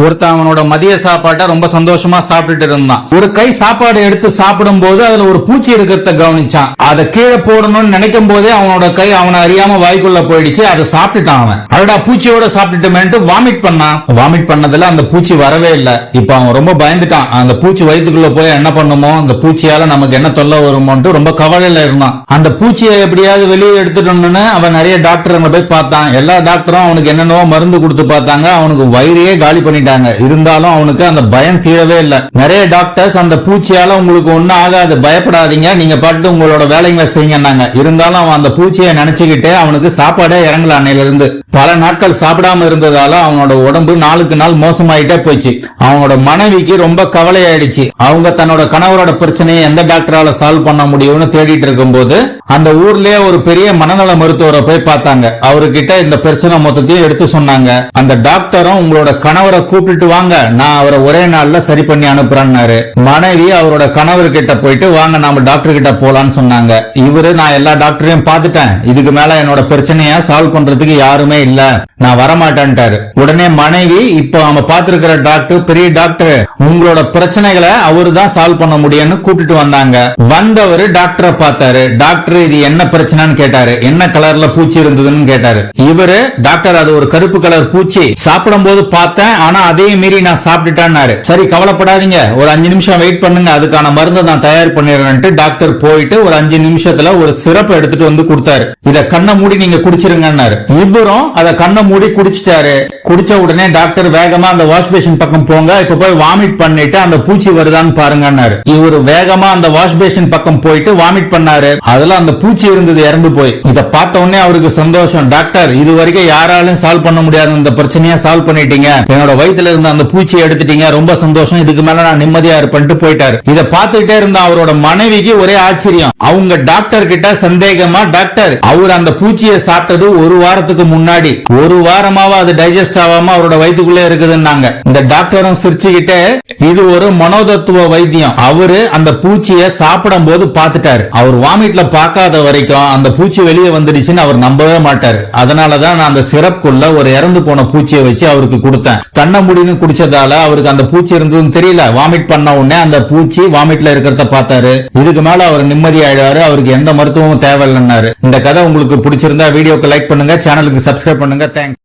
ஒருத்தன் அவனோட மதிய சாப்பாட்டை ரொம்ப சந்தோஷமா சாப்பிட்டுட்டு இருந்தான். ஒரு கை சாப்பாடு எடுத்து சாப்பிடும் போது அதுல ஒரு பூச்சி இருக்கிறத கவனிச்சான். அதை கீழே போடணும்னு நினைக்கும் போதே அவனோட கை அவனை அறியாம வாய்க்குள்ள போயிடுச்சு. அதை சாப்பிட்டுட்டான் அவன். அடடா பூச்சியோட சாப்பிட்டுட்டுமேன்ட்டு வாமிட் பண்ணான். வாமிட் பண்ணதுல அந்த பூச்சி வரவே இல்லை. இப்ப அவன் ரொம்ப பயந்துட்டான். அந்த பூச்சி வயிற்றுக்குள்ள போய் என்ன பண்ணுமோ அந்த பூச்சியால நமக்கு என்ன தொல்லை வருமோன்ட்டு ரொம்ப கவலையில இருந்தான். அந்த பூச்சியை எப்படியாவது வெளியே எடுத்துட்டோம்னு அவன் நிறைய டாக்டர் போய் பார்த்தான். எல்லா டாக்டரும் அவனுக்கு என்னென்னவோ மருந்து கொடுத்து பார்த்தாங்க. அவனுக்கு வயிறையே காலி பண்ணிட்டாங்க இருந்தாலும் அவனுக்கு அந்த பயம் தீரவே இல்ல. நிறைய டாக்டர்ஸ் அந்த பூச்சியால உங்களுக்கு ஒண்ணும் ஆகாது. பயப்படாதீங்க. நீங்க பாட்டு உங்களோட வேலைங்களை செய்யுங்கன்னாங்க. இருந்தாலும் அவன் அந்த பூச்சியை நினைச்சுக்கிட்டே அவனுக்கு சாப்பாடே இறங்கல இருந்து பல நாட்கள் சாப்பிடாம இருந்ததால அவனோட உடம்பு நாளுக்கு நாள் மோசமாயிட்டே போச்சு. அவனோட மனைவிக்கு ரொம்ப கவலை ஆயிடுச்சு அவங்க தன்னோட கணவரோட பிரச்சனையை எந்த டாக்டரால சால்வ் பண்ண முடியும்னு தேடிட்டு இருக்கும்போது அந்த ஊர்லயே ஒரு பெரிய மனநல மருத்துவரை போய் பார்த்தாங்க. அவர்கிட்ட இந்த பிரச்சனை மொத்தத்தையும் எடுத்து சொன்னாங்க. அந்த டாக்டரும் உங்களோட கணவரை கூப்பிட்டு வாங்க நான் அவரை ஒரே நாள்ல சரி பண்ணி அனுப்புறேன்னாரு. மனைவி அவரோட கணவர் கிட்ட போயிட்டு வாங்க நாம டாக்டர் கிட்ட போலான்னு சொன்னாங்க. இவரு நான் எல்லா டாக்டரையும் பார்த்துட்டேன். இதுக்கு மேல என்னோட பிரச்சனைய சால்வ் பண்றதுக்கு யாருமே இல்ல. நான் வரமாட்டேன்ட்டாரு. உடனே மனைவி இப்போ அவன் பார்த்திருக்கிற டாக்டர் பெரிய டாக்டர் உங்களோட பிரச்சனைகளை அவரு தான் சால்வ் பண்ண முடியும்னு கூப்பிட்டு வந்தாங்க. வந்தவர் டாக்டரை பார்த்தாரு. டாக்டர் இது என்ன பிரச்சனைன்னு கேட்டாரு. என்ன கலர்ல பூச்சி இருந்ததுன்னு கேட்டாரு. இவரு டாக்டர் அது ஒரு கருப்பு கலர் பூச்சி சாப்பிடும் போது பார்த்தேன். ஆனா அதையும் மீறி நான் சாப்பிட்டுட்டான்னாரு. சரி கவலைப்படாதீங்க. ஒரு அஞ்சு நிமிஷம் வெயிட் பண்ணுங்க. அதுக்கான மருந்தை நான் தயார் பண்ணிடுறேன்ட்டு டாக்டர் போயிட்டு ஒரு அஞ்சு நிமிஷத்துல ஒரு சிறப்பு எடுத்துட்டு வந்து கொடுத்தாரு. இத கண்ணை மூடி நீங்க குடிச்சிருங்கன்னாரு. இவரும் அதை கண்ணை மூடி குடிச்சிட்டாரு. குடிச்ச உடனே டாக்டர் வேகமா அந்த வாஷ் பேஷன் பக்கம் போங்க. இப்ப போய் வாமிட் பண்ணிட்டு அந்த பூச்சி வருதான்னு பாருங்கன்னாரு. இவர் வேகமா அந்த வாஷ் பேஷன் பக்கம் போயிட்டு வாமிட் பண்ணாரு. அதுல அந்த பூச்சி இருந்தது இறந்து போய். இதை பார்த்த உடனே அவருக்கு சந்தோஷம். டாக்டர் இது வரைக்கும் யாராலும் சால்வ் பண்ண முடியாத இந்த பிரச்சனையா சால்வ் பண்ணிட்டீங்க. என்னோட வயித்துல இருந்த அந்த பூச்சியை எடுத்துட்டீங்க. ரொம்ப சந்தோஷம். இதுக்கு மேல நான் நிம்மதியா இருப்பேன்ட்டு போயிட்டாரு. இதை பார்த்துட்டே இருந்த அவரோட மனைவிக்கு ஒரே ஆச்சரியம். அவங்க டாக்டர் கிட்ட சந்தேகமா டாக்டர் அவர் அந்த பூச்சியை சாப்பிட்டது ஒரு வாரத்துக்கு முன்னாடி. ஒரு வாரமாவா அது டைஜஸ்ட் ஆகாம அவரோட வயிற்றுக்குள்ளே இருக்குதுன்னாங்க. இந்த டாக்டரும் சிரிச்சுக்கிட்டே இது ஒரு மனோதத்துவ வைத்தியம். அவரு அந்த பூச்சியை சாப்பிடும் போது பார்த்துட்டாரு. அவர் வாமிட்ல பார்க்காத வரைக்கும் அந்த பூச்சி வெளியே வந்துடுச்சுன்னு அவர் நம்பவே மாட்டார். அதனாலதான் நான் அந்த சிறப்புக்குள்ள ஒரு இறந்து போன பூச்சியை வச்சு அவருக்கு கொடுத்தேன். கண்ண முடின்னு குடிச்சதால அவருக்கு அந்த பூச்சி இருந்ததுன்னு தெரியல. வாமிட் பண்ண உடனே அந்த பூச்சி வாமிட்ல இருக்கிறத பார்த்தாரு. இதுக்கு மேல அவர் நிம்மதி ஆயிடுவாரு. அவருக்கு எந்த மருத்துவமும் தேவையில்லைன்னாரு. இந்த கதை உங்களுக்கு பிடிச்சிருந்தா வீடியோக்கு லைக் பண்ணுங்க. சேனலுக்கு சப்ஸ்கிரைப் பண்ணுங்க. தேங்க்ஸ்